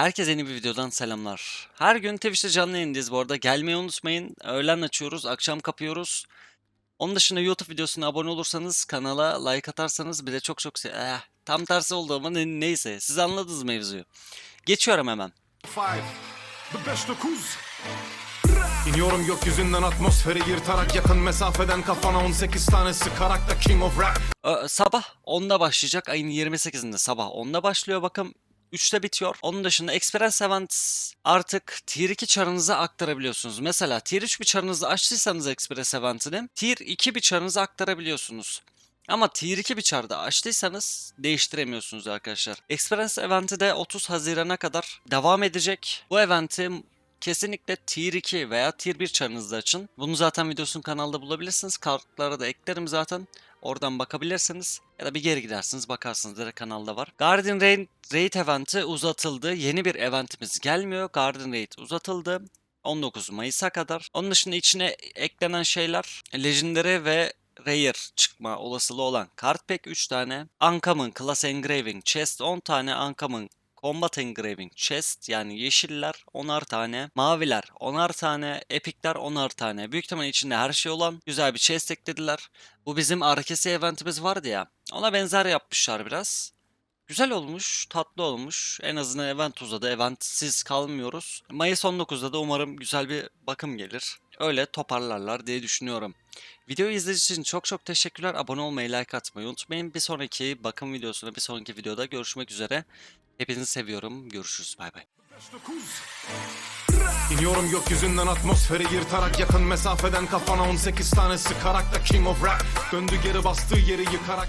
Herkese yeni bir videodan selamlar. Her gün Twitch'te canlı yayındayız bu arada. Gelmeyi unutmayın. Öğlen açıyoruz, akşam kapıyoruz. Onun dışında YouTube videosuna abone olursanız, kanala like atarsanız bir de çok çok eh, tam tersi oldu ama ne- neyse. Siz anladınız mevzuyu. Geçiyorum hemen. Five, the dokuz. İniyorum gökyüzünden atmosferi yırtarak yakın mesafeden kafana 18 tane sıkarak da King of Rap Ö, sabah 10'da başlayacak. Ayın 28'inde sabah 10'da başlıyor bakım. 3'te bitiyor. Onun dışında Experience Event artık Tier 2 çarınıza aktarabiliyorsunuz. Mesela Tier 3 bir çarınızı açtıysanız Experience Event'ini Tier 2 bir çarınıza aktarabiliyorsunuz. Ama Tier 2 bir çarda açtıysanız değiştiremiyorsunuz arkadaşlar. Experience Event'i de 30 Haziran'a kadar devam edecek. Bu eventi kesinlikle Tier 2 veya Tier 1 çarınızda açın. Bunu zaten videosunu kanalda bulabilirsiniz. Kartlara da eklerim zaten. Oradan bakabilirsiniz. Ya da bir geri gidersiniz bakarsınız direkt kanalda var. Guardian Raid, Raid eventi uzatıldı. Yeni bir eventimiz gelmiyor. Guardian Raid uzatıldı. 19 Mayıs'a kadar. Onun dışında içine eklenen şeyler Legendary ve Rare çıkma olasılığı olan Card Pack 3 tane. Uncommon Class Engraving Chest 10 tane. Uncommon Combat Engraving Chest yani yeşiller 10'ar tane, maviler 10'ar tane, epikler 10'ar tane. Büyük ihtimal içinde her şey olan güzel bir chest eklediler. Bu bizim Arkesi eventimiz vardı ya. Ona benzer yapmışlar biraz. Güzel olmuş, tatlı olmuş. En azından event uzadı. Eventsiz kalmıyoruz. Mayıs 19'da da umarım güzel bir bakım gelir. Öyle toparlarlar diye düşünüyorum. Videoyu izlediğiniz için çok çok teşekkürler. Abone olmayı, like atmayı unutmayın. Bir sonraki bakım videosunda, bir sonraki videoda görüşmek üzere. Hepinizi seviyorum. Görüşürüz. Bay bay. İniyorum gökyüzünden atmosferi yırtarak yakın mesafeden kafana 18 tane sıkarak da King of Rap Döndü geri bastığı yeri yıkarak